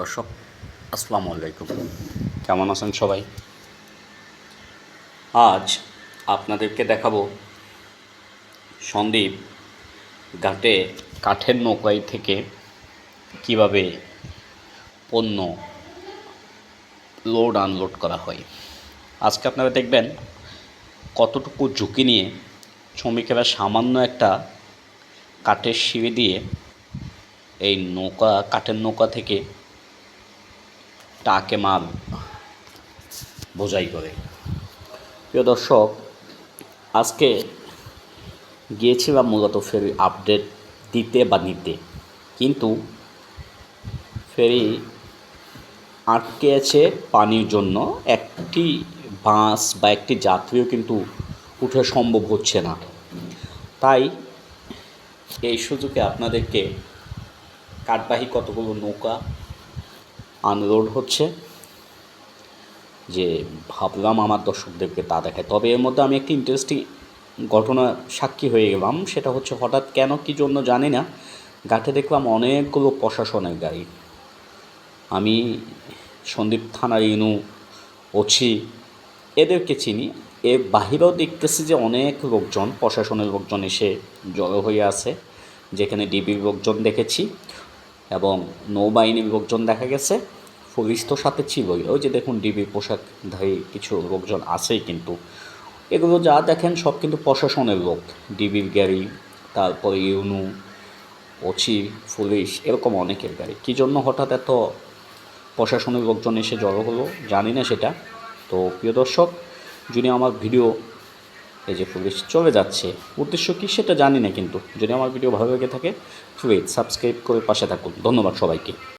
দর্শক, আসসালামু আলাইকুম। কেমন আছেন সবাই? আজ আপনাদেরকে দেখাবো সন্দীপ ঘাটে কাঠের নৌকায় থেকে কীভাবে পণ্য লোড আনলোড করা হয়। আজকে আপনারা দেখবেন কতটুকু ঝুঁকি নিয়ে শ্রমিকেরা সামান্য একটা কাঠের সিঁড়ি দিয়ে এই নৌকা, কাঠের নৌকা থেকে টাকে মাল বোঝাই করে। প্রিয় দর্শক, আজকে গিয়েছিলাম মূলত ফেরি আপডেট দিতে বা নিতে। কিন্তু ফেরি আটকে আছে পানির জন্য। একটি বাস বা একটি যাত্রীও কিন্তু উঠে সম্ভব হচ্ছে না। তাই এই সুযোগে আপনাদেরকে কাঠবাহী কতগুলো নৌকা আনলোড হচ্ছে যে ভাবলাম আমার দর্শকদেরকে তা দেখায় তবে এর মধ্যে আমি একটি ইন্টারেস্টিং ঘটনা সাক্ষী হয়ে গেলাম, সেটা হচ্ছে হঠাৎ কেন কী জন্য জানি না। ঘাটে দেখলাম অনেকগুলো প্রশাসনের গাড়ি। আমি সন্দীপ থানার ইনু, ওছি, এদেরকে চিনি। এর বাহিরেও দেখতেছি যে অনেক লোকজন, প্রশাসনের লোকজন এসে জড়ো হয়ে আছে, যেখানে ডিবির লোকজন দেখেছি। এবং নৌবাহিনী লোকজন দেখা গেছে। পুলিশ তো সাথে ছিলই। ওই যে দেখুন ডিবির পোশাকধারী কিছু লোকজন আছেই কিন্তু। এগুলো যা দেখেন সব কিন্তু প্রশাসনের লোক। ডিবির গাড়ি, তারপরে ইউনু ওচি পুলিশ, এরকম অনেকের গাড়ি। কী জন্য হঠাৎ এত প্রশাসনের লোকজন এসে জড়ো হলো? জানি না সেটা। তো প্রিয় দর্শক, যদি আমার ভিডিও এই যে পুলিশ চলে যাচ্ছে, উদ্দেশ্য কী সেটা জানি না কিন্তু। যদি আমার ভিডিও ভালো লেগে থাকে প্লিজ সাবস্ক্রাইব করে পাশে থাকুন। ধন্যবাদ সবাইকে।